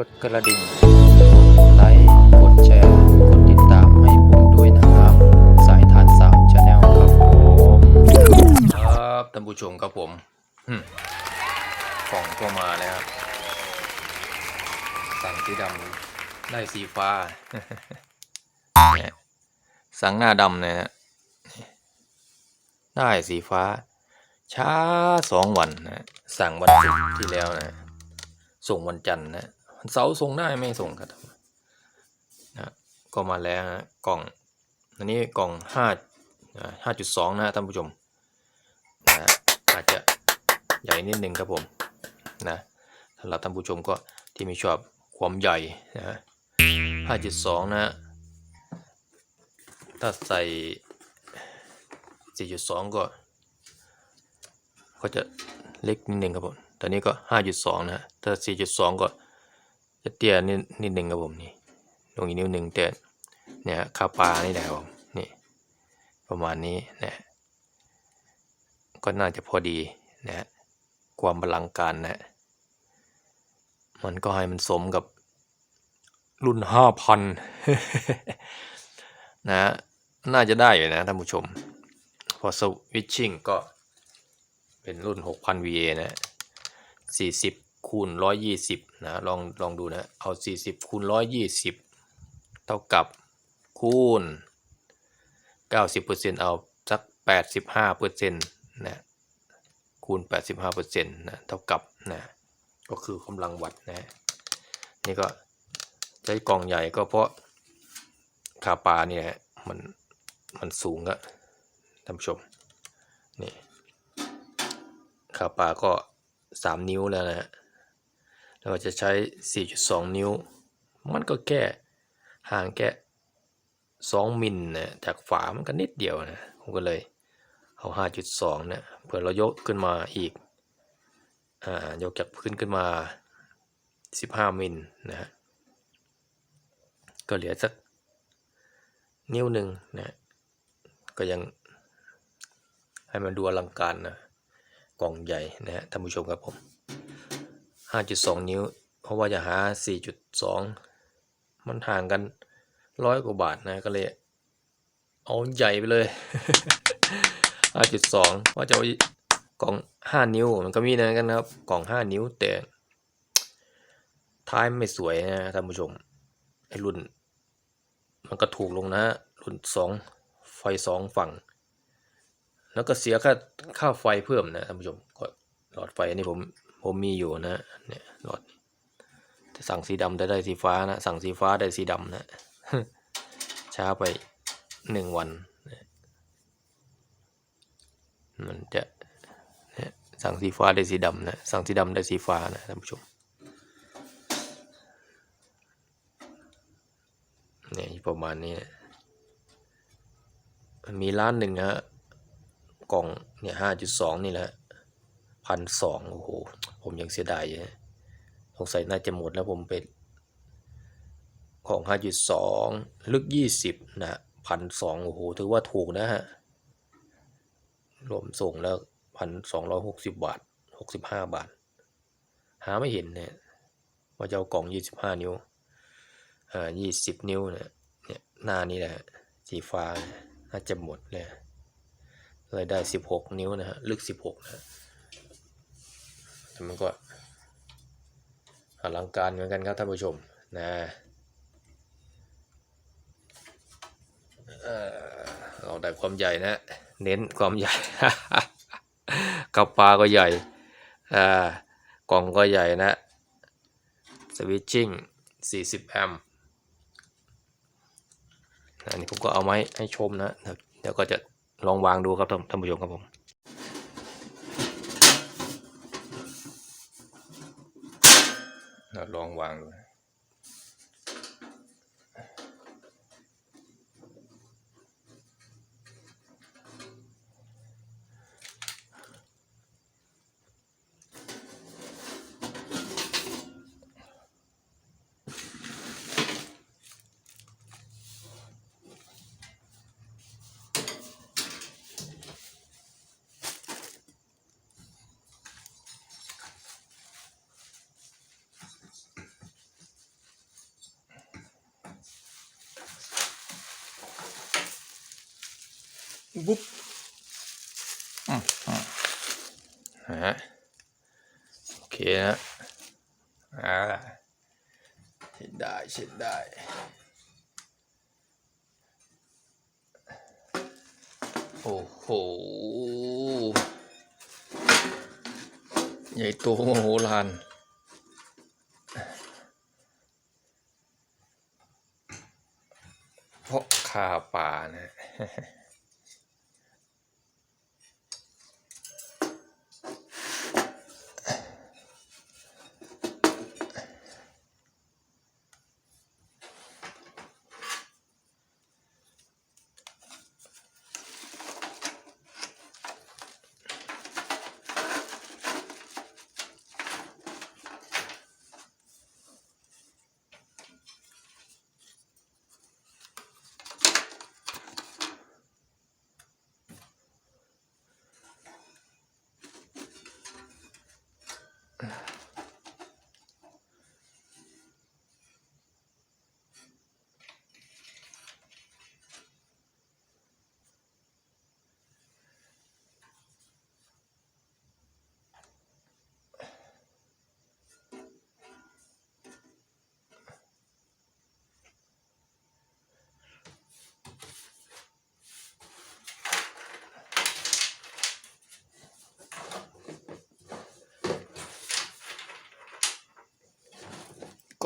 กดกระดิ่ง กดไลค์ กดแชร์ กดติดตามให้ผมด้วยนะครับ สายทานสาวชาแนลครับผมครับท่านผู้ชมครับผมหึ่มกล่องก็มาแล้วสั่งสีดำได้สีฟ้า สั่งหน้าดำเนี่ยนะได้สีฟ้า ช้าสองวันนะสั่งวันศุกร์ที่แล้วนะส่งวันจันทร์นะ เสาส่งได้ไม่ส่งครับนะก็มาแล้วนะกล่องอันนี้กล่องห้าห้าจุดสองนะท่านผู้ชมนะอาจจะใหญ่นิดนึงครับผมนะสำหรับท่านผู้ชมก็ที่ม่ชอบความใหญ่นะห้าจุดสองนะถ้าใส่สี่จุดสองก็ ก็จะเล็กนิดนึงครับผมตอนนี้ก็ห้าจุดสองนะฮะถ้าสี่จุดสองก็ จะเตี้ยนิดนิดหนึ่งครับผมนี่ลงอีกนิ้วหนึ่งแต่เนี่ยค่าปลานี่แหละครับผมนี่ประมาณนี้นะก็น่าจะพอดีนะฮะความบาลังการนะมันก็ให้มันสมกับรุ่นห้าพันนะฮะน่าจะได้อยู่นะท่านผู้ชม พอสวิตชิ่งก็เป็นรุ่น 6,000 VA นะ 40 คูณ 120นะลองลองดูนะเอา 40คูณ120 เท่ากับคูณ 90%เอาสัก 85%นะคูณ 85%นะเท่ากับนะก็คือกำลังวัดนะนี่ก็ใช้กล่องใหญ่ก็เพราะคาปาเนี่ยมันมันสูงอะท่านผู้ชมนี่ขาปาก็ 3 นิ้วแล้วนะฮะ เราจะใช้ 4.2 นิ้ว มันก็แค่ห่างแค่2มิลนะจากฝามันก็นิดเดียวนะผมก็เลยเอา 5.2นะเผื่อเรายกขึ้นมาอีกอ่ายกจากพื้นขึ้นมา 15 มิลนะฮะก็เหลือสักนิ้วหนึ่งนะก็ยังให้มันดูอลังการนะกล่องใหญ่นะฮะท่านผู้ชมครับผม 5.2 นิ้ว เพราะว่าจะหา 4.2 มันห่างกันร้อยกว่าบาทนะก็เลย เอาใหญ่ไปเลย 5.2 ว่าจะเอากล่อง 5 นิ้วมันก็มีนะกันครับ กล่อง 5 นิ้วแต่ ท้ายไม่สวยนะท่านผู้ชมไอรุ่น มันก็ถูกลงนะรุ่น 2 ไฟ 2 ฝั่ง แล้วก็เสียค่าค่าไฟเพิ่มนะท่านผู้ชมก็หลอดไฟอันนี้ผม ผมมีอยู่นะเนี่ยหลอดแต่สั่งสีดำได้ได้สีฟ้านะ สั่งสีฟ้าได้สีดำนะ ช้าไปหนึ่งวัน มันจะเนี่ยสั่งสีฟ้าได้สีดำนะ สั่งสีดำได้สีฟ้านะท่านผู้ชมเนี่ยประมาณนี้นะมันมีร้านหนึ่งนะฮะกล่องเนี่ยห้าจุดสองนี่แหละ พันสองโอ้โห ผมยังเสียดายอยู่สงสัยน่าจะหมดแล้วผมไปของห้าจุดสองลึกยี่สิบนะพันสองโอ้โห ถือว่าถูกนะฮะ รวมส่งแล้วพันสองร้อยหกสิบบาทหกสิบห้าบาท หาไม่เห็นเนี่ย ว่าจะเอากล่องยี่สิบห้านิ้ว อ่ายี่สิบนิ้วเนี่ยเนี่ย หน้านี้แหละ สีฟ้าน่าจะหมดเลยเลยได้สิบหกนิ้วนะฮะ ลึกสิบหกนะ แต่มันก็อลังการเหมือนกันครับท่านผู้ชมนะเราได้ความใหญ่นะ เน้นความใหญ่กับปลาก็ใหญ่กล่องก็ใหญ่นะ สวิตชิ่ง 40 แอมป์อันนี้ผมก็เอาไม้ให้ชมนะ เดี๋ยวก็จะลองวางดูครับท่านผู้ชมครับผม เร บุ๊บอืมฮะโอเคนะอ่าเช็ดได้เช็ดได้โอ้โห ใหญ่โตมโหฬารเพราะคาป่านะ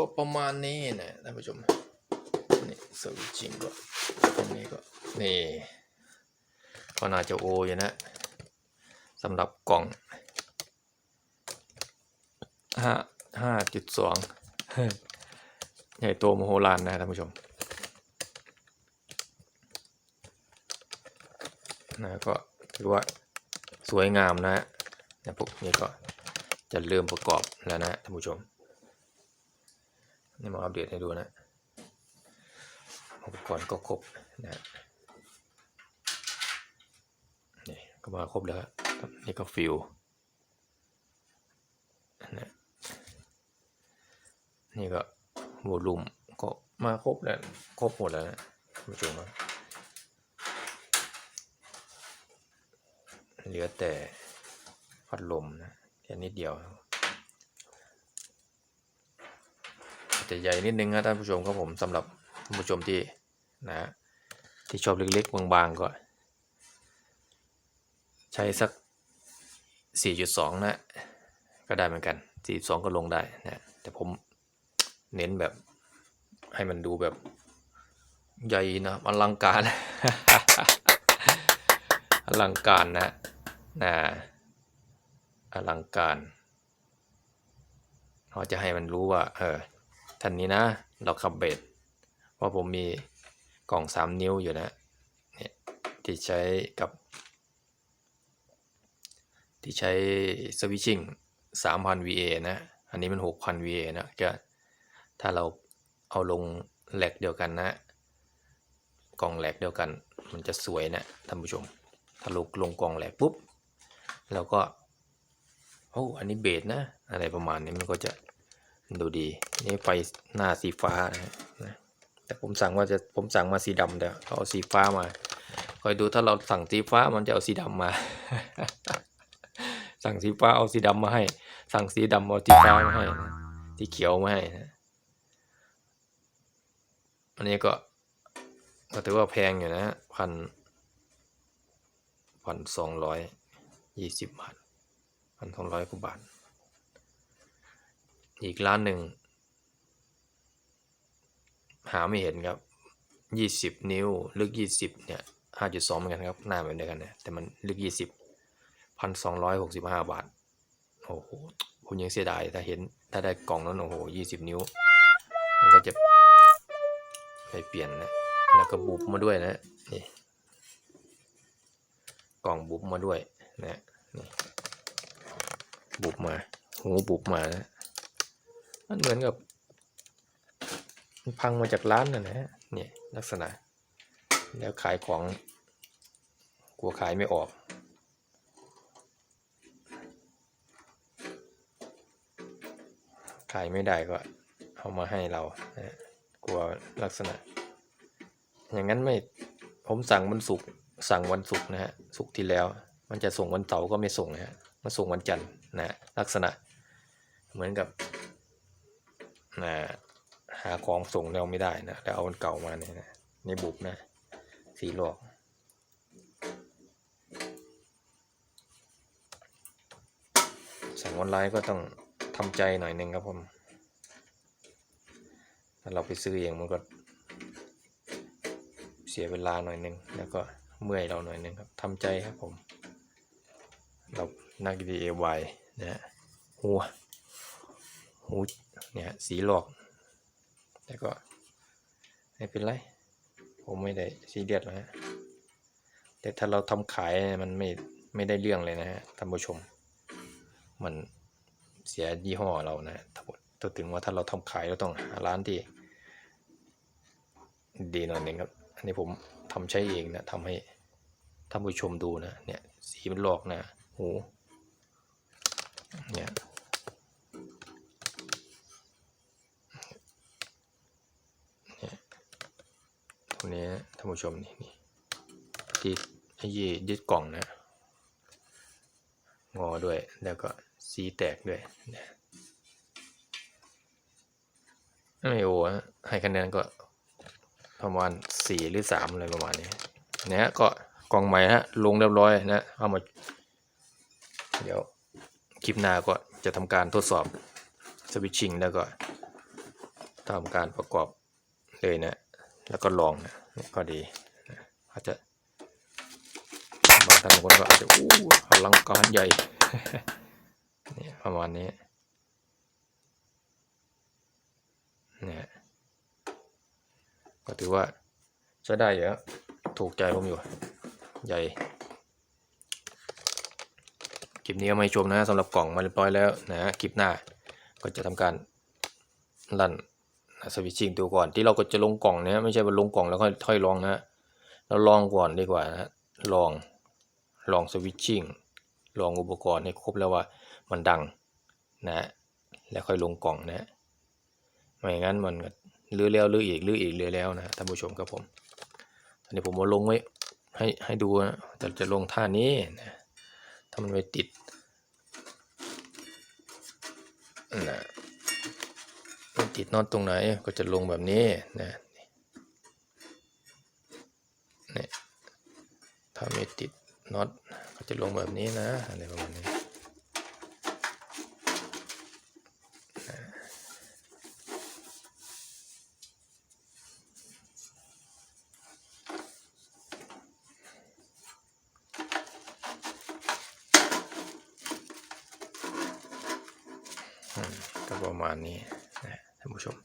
ก็ประมาณนี้นะท่านผู้ชมนี่สวิตชิงก็ตรงนี้ก็นี่ก็น่าจะโออยู่นะสำหรับกล่องห้าห้าจุดสองใหญ่โตมโหฬารนะท่านผู้ชมนะก็ถือว่าสวยงามนะนะพวกนี้ก็จะเริ่มประกอบแล้วนะท่านผู้ชม นี่มาอัปเดตให้ดูนะอุปกรณ์ก็ครบนะนี่ก็มาครบแล้วครับนี่ก็ฟิวนะนี่ก็วอลลุ่มก็มาครบแล้วครบหมดแล้วนะท่านผู้ชมครับเหลือแต่พัดลมนะแค่นิดเดียว จะใหญ่นิดนึงนะท่านผู้ชมครับผมสำหรับท่านผู้ชมที่นะที่ชอบเล็กๆบางๆก็ ใช้สัก 4.2 นะ ก็ได้เหมือนกัน 42 ก็ลงได้นะแต่ผมเน้นแบบให้มันดูแบบใหญ่นะอลังการอลังการนะนะอลังการเราจะให้มันรู้ว่า เออ ท่านนี้นะ เราขับเบสเพราะผมมีกล่อง 3 นิ้วอยู่นะเนี่ยที่ใช้กับ ที่ใช้สวิตชิ่ง3,000 VA นะ อันนี้มัน6,000 VA นะก็ถ้าเราเอาลงแหลกเดียวกันนะ กล่องแหลกเดียวกัน มันจะสวยนะท่านผู้ชม ถ้าลงลงกล่องแหลกปุ๊บ แล้วก็โอ้อันนี้เบสนะ อะไรประมาณนี้มันก็จะ ดูดี นี่ไฟหน้าสีฟ้านะแต่ผมสั่งว่าจะผมสั่งมาสีดำแต่เขาเอาสีฟ้ามา คอยดูถ้าเราสั่งสีฟ้ามันจะเอาสีดำมา สั่งสีฟ้าเอาสีดำมาให้ สั่งสีดำเอาสีฟ้ามาให้นะสีเขียวมาให้นะอันนี้ก็ก็ถือว่าแพงอยู่นะพันพันสองร้อยยี่สิบบาทพันสองร้อยกว่าบาท อีกร้านหนึ่ง หาไม่เห็นครับยี่สิบนิ้ว ลึกยี่สิบเนี่ยห้าจุดสองเหมือนกันครับ หน้าเหมือนกันเนี่ยแต่มันลึกยี่สิบพันสองร้อยหกสิบห้าบาท โอ้โหผมยังเสียดายถ้าเห็นถ้าได้กล่องนั้นโอ้โหยี่สิบนิ้ว มันก็จะไปเปลี่ยนนะ แล้วก็บุบมาด้วยนะนี่กล่องบุบมาด้วยนะนี่บุบมา หูบุบมานะ มันเหมือนกับพังมาจากร้านนะนะเนี่ยลักษณะ แล้วขายของกลัวขายไม่ออกขายไม่ได้ก็เอามาให้เรานะกลัวลักษณะ อย่างนั้นไม่ผมสั่งมันสุกร์สั่งวันศุกร์นะฮะศุกร์ที่แล้ว มันจะส่งวันเสาร์ก็ไม่ส่งนะฮะมาส่งวันจันทร์นะฮะลักษณะเหมือนกับ นะหาของส่งเราไม่ได้นะแล้วเอาเก่ามาเนี่ยนะในบุกนะ สีหลอกสั่งออนไลน์ก็ต้องทำใจหน่อยหนึ่งครับผมถ้าเราไปซื้อเองมันก็ เสียเวลาหน่อยหนึ่งแล้วก็เมื่อยเราหน่อยหนึ่งครับทำใจครับผม เรานัก DIY นะฮะหัว หูเนี่ยสีหลอก แต่ก็ไม่เป็นไร ผมไม่ได้ซีเรียสหรอกฮะแต่ถ้าเราทำขายมันไม่ไม่ได้เรื่องเลยนะฮะท่านผู้ชม มันเสียยี่ห้อเรานะถ้าถึงว่าถ้าเราทำขายเราต้องหาร้านที่ดีหน่อยนึงครับ อันนี้ผมทำใช้เองนะทำให้ท่านผู้ชมดูนะ เนี่ยสีมันหลอกนะ หู เนี่ยตรงนี้นะ ท่านผู้ชมนี่นี่ที่ไอ้ยี่ยึดกล่องนะ งอด้วยแล้วก็สีแตกด้วยเนี่ยไม่โอ้ให้คะแนนก็ประมาณสี่หรือสามอะไรประมาณนี้นะฮะก็กล่องใหม่ฮะลงเรียบร้อยนะเอามา เดี๋ยวคลิปหน้าก็จะทำการทดสอบสวิตชิ่งแล้วก็ทำการประกอบเลยนะ แล้วก็ลองนะก็ดีอาจจะบางท่านบางคนก็อาจจะอู้อลังการใหญ่เนี่ยประมาณนี้เนี่ยก็ถือว่าใช้ได้อยู่ถูกใจผมอยู่ ใหญ่คลิปนี้เอามาให้ชมนะสำหรับกล่องมาเรียบร้อยแล้วนะคลิปหน้าก็จะทำการลั่น สวิตชิ่งตัวก่อนที่เราก็จะลงกล่องเนี้ยไม่ใช่ว่าลงกล่องแล้วค่อยค่อยลองนะเราลองก่อนดีกว่านะลองลองสวิตชิ่งลองอุปกรณ์ให้ครบแล้วว่ามันดังนะ แล้วค่อยลงกล่องนะไม่งั้นมันก็ลื้อแล้วลื้ออีกลื้ออีกลื้อแล้วนะท่านผู้ชมครับผมตอนนี้ผมมาลงไว้ให้ให้ดูนะจะจะลงท่านี้นะถ้ามันไม่ติดนะ ติดน็อตตรงไหนก็จะลงแบบนี้นะนี่ถ้าไม่ติดน็อตก็จะลงแบบนี้นะอะไรประมาณนี้ก็ประมาณนี้ ผู้ชม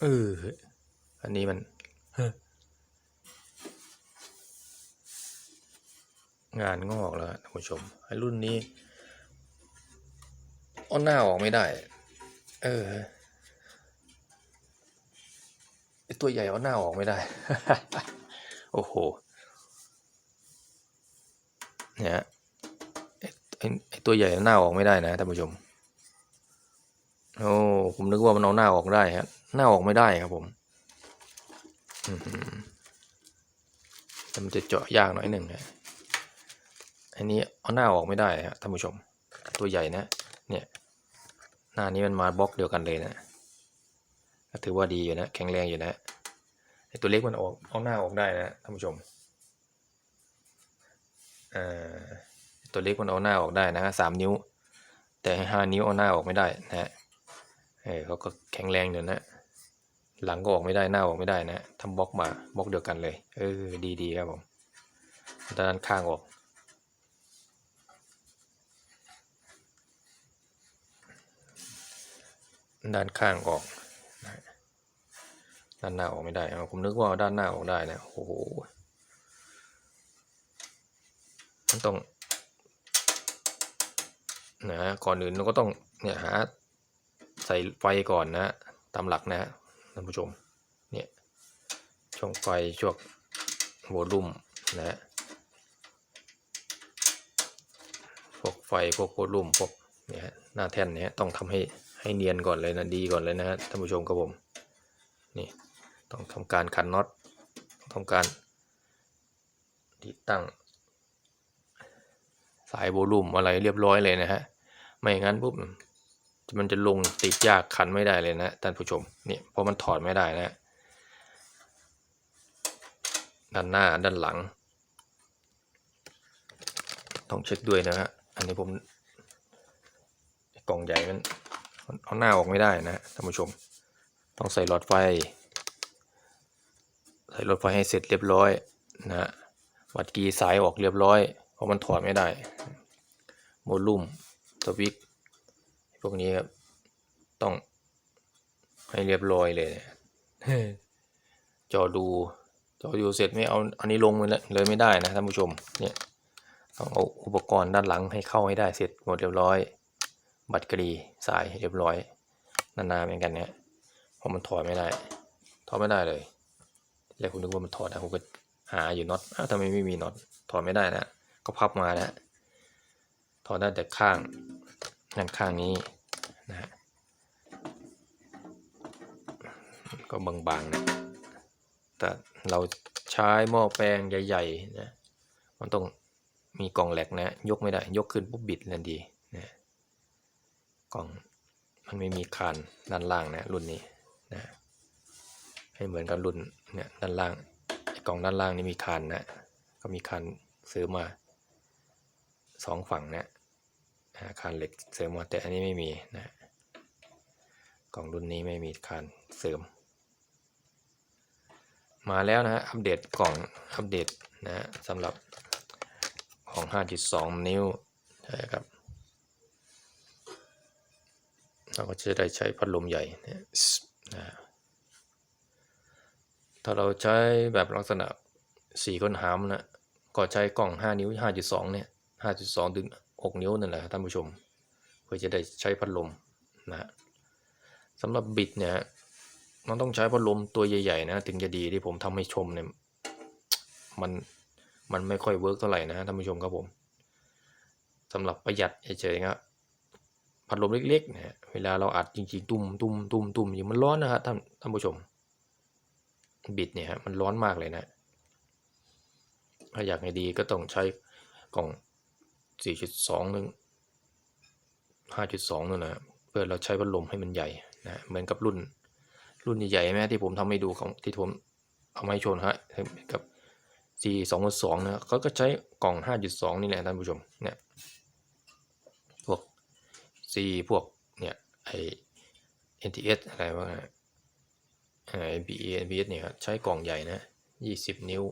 เออ อันนี้มันงานงอกแล้วท่านผู้ชมไอ้รุ่นนี้เอาหน้าออกไม่ได้ เออไอตัวใหญ่เอาหน้าออกไม่ได้ โอ้โห เนี่ย ไอ้ตัวใหญ่หน้าออกไม่ได้นะท่านผู้ชมโอ้ผมนึกว่ามันเอาหน้าออกได้ฮะหน้าออกไม่ได้ครับผมแต่มันจะเจาะยากหน่อยหนึ่งนะอันนี้เอาหน้าออกไม่ได้ฮะท่านผู้ชม ตัวใหญ่นะ เนี่ย หน้านี้มันมาบล็อกเดียวกันเลยนะถือว่าดีอยู่นะแข็งแรงอยู่นะไอตัวเล็กมันออกเอาหน้าออกได้นะท่านผู้ชมอ่า ตัวเล็กมันเอาหน้าออกได้นะสามนิ้ว แต่ห้านิ้วเอาหน้าออกไม่ได้นะฮะเออเขาก็แข็งแรงอยู่นะ หลังก็ออกไม่ได้หน้าออกไม่ได้นะทำบล็อกมาบล็อกเดียวกันเลย เออดีดีครับผมด้านข้างออกด้านข้างออกนะด้านหน้าออกไม่ได้เอผมนึกว่าเอาด้านหน้าออกได้นะ โอ้โห มันต้อง นะก่อนอื่นเราก็ต้องเนี่ยหาใส่ไฟก่อนนะตามหลักนะท่านผู้ชมเนี่ยช่องไฟช่วงโวลูมนะพวกไฟพวกโวลูมพวกเนี่ยหน้าแท่นเนี่ยต้องทำให้ให้เนียนก่อนเลยนะดีก่อนเลยนะฮะท่านผู้ชมครับผมนี่ต้องทำการขันน็อตทำการติดตั้ง สายโวลูมอะไรเรียบร้อยเลยนะฮะ ไม่งั้นปุ๊บมันจะลงติดยากขันไม่ได้เลยนะท่านผู้ชมเนี่ยเพราะมันถอดไม่ได้นะ ด้านหน้าด้านหลัง ต้องเช็คด้วยนะฮะ อันนี้ผมกล่องใหญ่มันเอาหน้าออกไม่ได้นะท่านผู้ชม ต้องใส่หลอดไฟ ใส่หลอดไฟให้เสร็จเรียบร้อยนะฮะวัดกีสายออกเรียบร้อย ราะมันถอดไม่ได้โมลูมสวิกพวกนี้ครับ ต้องให้เรียบร้อยเลยเนี่ยจอดูจอดูเสร็จไม่เอาอันนี้ลงเลยเลยไม่ได้นะท่านผู้ชมเนี่ยต้องเอาอุปกรณ์ด้านหลังให้เข้าให้ได้เสร็จหมดเรียบร้อย บัตรกรีสายเรียบร้อยนานๆเหมือนกันเนี่ยเพราะมันถอดไม่ได้ ถอดไม่ได้เลย แล้วคุณนึกว่ามันถอดนะผมก็หาอยู่น็อตอ้าวทำไมไม่มีน็อตถอดไม่ได้นะ ก็พับมานะถอดได้แต่ข้างนั่นข้างนี้นะฮะก็บางๆนะแต่เราใช้หม้อแปลงใหญ่ๆนะมันต้องมีกล่องแหลกนะ ยกไม่ได้ยกขึ้นปุ๊บบิดทันทีนะกล่องมันไม่มีคานด้านล่างนะรุ่นนี้นะให้เหมือนกับรุ่นเนี่ยด้านล่างกล่องด้านล่างนี่มีคานนะก็มีคานเสริมมา สองฝั่งนะอาคานเหล็กเสริมมาแต่อันนี้ไม่มีนะกล่องรุ่นนี้ไม่มีคานเสริม มาแล้วนะอัปเดตกล่องอัปเดตนะฮะสำหรับของ 5.2 นิ้วนะครับเราก็จะได้ใช้พัดลมใหญ่นะนะถ้าเราใช้แบบลักษณะ4ก้นหามนะก็ใช้กล่อง 5 นิ้ว 5.2 เนี่ย 5.2 ถึง 6 นิ้วนั่นแหละท่านผู้ชม เพื่อจะได้ใช้พัดลมนะฮะสำหรับบิดเนี่ยมันต้องใช้พัดลมตัวใหญ่ๆนะถึงจะดีที่ผมทำให้ชมเนี่ยมันมันไม่ค่อยเวิร์กเท่าไหร่นะท่านผู้ชมครับผมสำหรับประหยัดเฉยๆครับพัดลมเล็กๆเนะเวลาเราอัดจริงๆ ตุ้มตุ้มตุ้มตุ้มอยู่มันร้อนนะครับท่านท่านผู้ชม บิดเนี่ยฮะมันร้อนมากเลยนะ ถ้าอยากให้ดีก็ต้องใช้กล่อง 4.2นึง5.2นู่นนะเพื่อเราใช้พัดลมให้มันใหญ่นะเหมือนกับรุ่นรุ่นใหญ่ๆไหมที่ผมทำให้ดูของที่ผมเอามาให้ชมฮะกับ G 2 2นะเขาก็ใช้กล่อง 5.2 นี่แหละท่านผู้ชมเนี่ยพวก C พวกเนี่ยไอ NTS อะไรวะไอ NPE NPS เนี่ยใช้กล่องใหญ่นะ 20 นิ้ว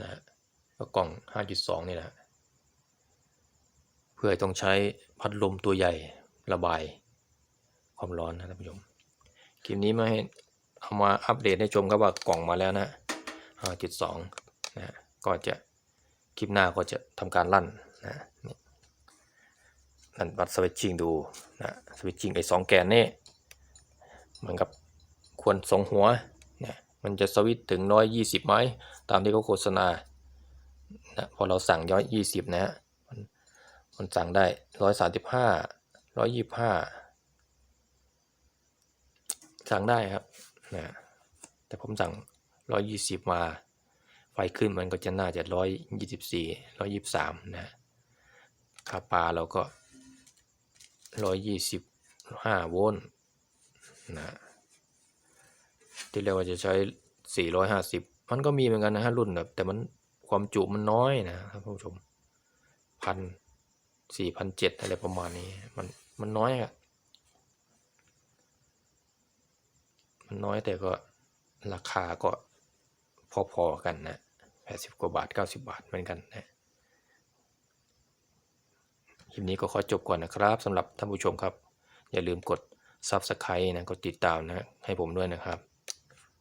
นะก็กล่อง 5.2 นี่แหละ พื่อต้องใช้พัดลมตัวใหญ่ระบายความร้อนนะท่านผู้ชมคลิปนี้มาให้เอามาอัปเดตให้ชมครับว่ากล่องมาแล้วนะ5.2นะก็จะคลิปหน้าก็จะทำการลั่นนะนี่ลั่นวัดสวิตชิ่งดูนะสวิตชิ่งไอ้สองแกนนี่เหมือนกับควรสองหัวนะมันจะสวิตถึง 120ไหมตามที่เขาโฆษณานะพอเราสั่งย้อย20 นะฮะ มันสั่งได้135 125สั่งได้ครับนะแต่ผมสั่ง120มา ไฟขึ้นมันก็จะน่าจะ124 123นะค่าปลาเราก็125โวลต์นะที่เรียกว่าจะใช้ 450 มันก็มีเหมือนกันนะฮะรุ่นแบบแต่มันความจุมันน้อยนะครับท่านผู้ชมพัน สี่พันเจ็ดอะไรประมาณนี้ มันมันน้อยอะมันน้อยแต่ก็ราคาก็พอๆกันนะแปดสิบกว่าบาทเก้าสิบาทเหมือนกันนะคลิปนี้ก็ขอจบก่อนนะครับสำหรับท่านผู้ชมครับ อย่าลืมกด Subscribe นะกดติดตามนะให้ผมด้วยนะครับ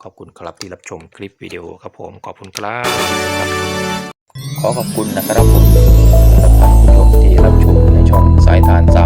ขอบคุณครับที่รับชมคลิปวิดีโอครับผมขอบคุณครับ ขอขอบคุณนะครับผม สำห